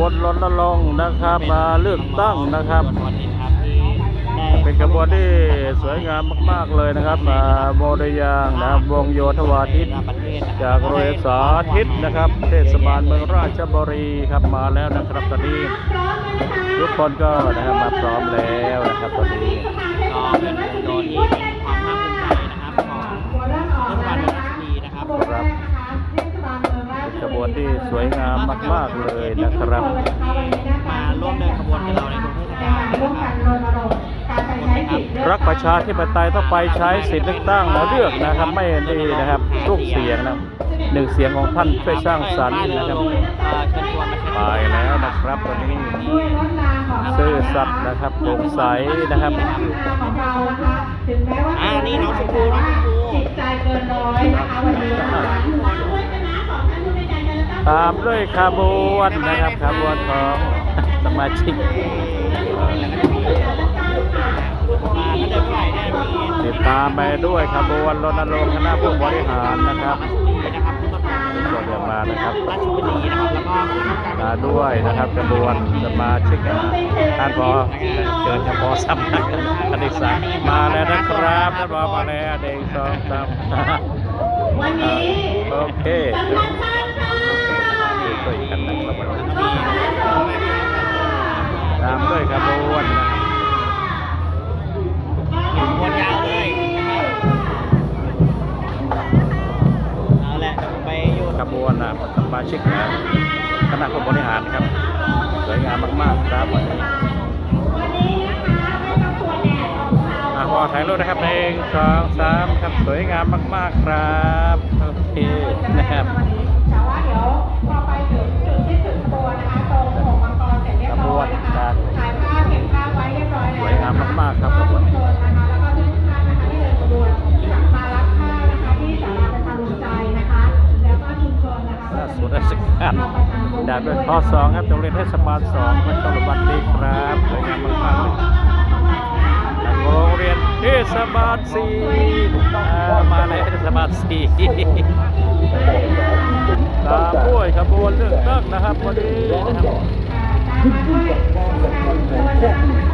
วนรณรงค์นะครับมาเลือกตั้งนะครับเป็นขบวนที่สวยงามมาก ๆเลยนะครับมาโมเดยางนะครับวงโยธวาทิตประเทศจากโรงเรียนสาธิตนะครับ เทศบาลเมืองราชบุรีครับมาแล้วนะครับตอนนี้ทุกคนก็นะครับมาพร้อมแล้วนะครับตอนนี้ สวยงามมาก ๆ เลยนะครับ มาร่วมเดินขบวนกับเราในกรุงเทพนะครับรักประชาธิปไตยต้องไปใช้สิทธิ์เลือกตั้งมาเลือกนะครับ ไม่ดีนะครับทุกเสียงนะหนึ่งเสียงของท่านช่วยสร้างสรรค์นะครับเอ่อเชิญชวนมาใช้ไปแล้วนะครับตอนนี้ซื่อสัตย์นะครับโปร่งใสนะครับอ่านี่น้องชมพูน้องชมพูจิตใจเกินร้อยนะคะวันนี้นะคะ ตามด้วยขบวนนะครับขบวนของสมาชิกมาก็เดินไปได้มีติดตามไปด้วยขบวนรณรงค์คณะผู้บริหารนะครับราชบุรีนะครับผู้ตรวจก็เดินมานะครับราชบุรีนะครับแล้วก็มาด้วยนะครับขบวนสมาชิกท่านพอเชิญเฉพาะสำนักคณิตศาสตร์มาแล้วนะครับท่านพอมาแล้วเด็กสองสามวันนี้โอเค ช่วยกันนะครับตามด้วยขบวนนะครับวนยาวเลยเอาแหละเดี๋ยวผมไปยู่ขบวนนะสมาชิกนะคณะผู้บริหารครับ สวยงามมากๆครับวันนี้อะพอถ่ายรูปนะครับหนึ่งสองสามครับ สวยงามมาก ๆ ครับ โอเคนะครับามมากๆครับขบวนชุมนนะคะแล้วก็ทุกท่านนะคะที่เดินขบวนมารับผ้านะคะที่ศาลาประชาลุงใจนะคะแล้วก็ชุมชนนะคะศูนย์ราชการดาบด้วยข้อสองครับโรงเรียนเทศบาลสองพระเจ้าหลวงวันดีครับสวยงามมากๆเลยโรงเรียนเทศบาลสี่มาในเทศบาลสี่ตามด้วยขบวนเลือกตั้งนะครับวันนี้นะครับ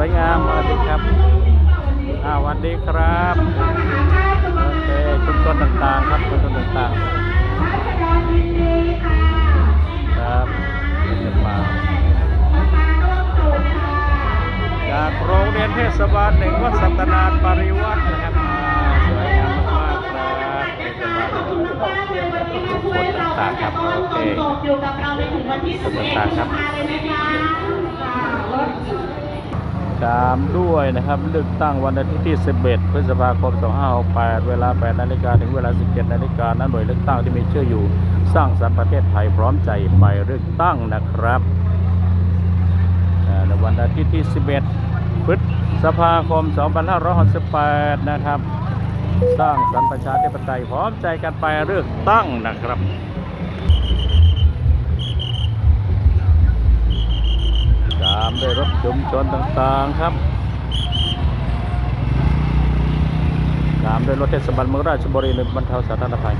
วันที่สวยงามสวัสดีครับอ่าสวัสดีครับโอเคชุมชนต่างๆครับชุมชนต่างๆครับจะมาจากโรงเรียนเทศบาลหนึ่งวัดสัตนานปริวัตินะครับอ่าสวยงามมากๆครับเทศบาลคนต่างๆครับโอเคอยู่กับเราไปถึงวันที่สิบเอ็ดต่างๆครับเลยนะคะ รถตามด้วยนะครับ เลือกตั้งวันอาทิตย์ที่ 11 พฤษภาคม 2568 เวลา 8 นาฬิกาถึงเวลา 17 นาฬิกาณหน่วยเลือกตั้งที่มีชื่ออยู่ สร้างสรรค์ประเทศไทยพร้อมใจไปเลือกตั้งนะครับในวันอาทิตย์ที่ 11 พฤษภาคม 2568 นะครับ สร้างสรรค์ประชาธิปไตยพร้อมใจกันไปเลือกตั้งนะครับ ตามด้วยรถชุมชนต่างๆครับ ตามด้วยรถเทศบาลเมืองราชบุรีในบรรเทาสาธารณภัย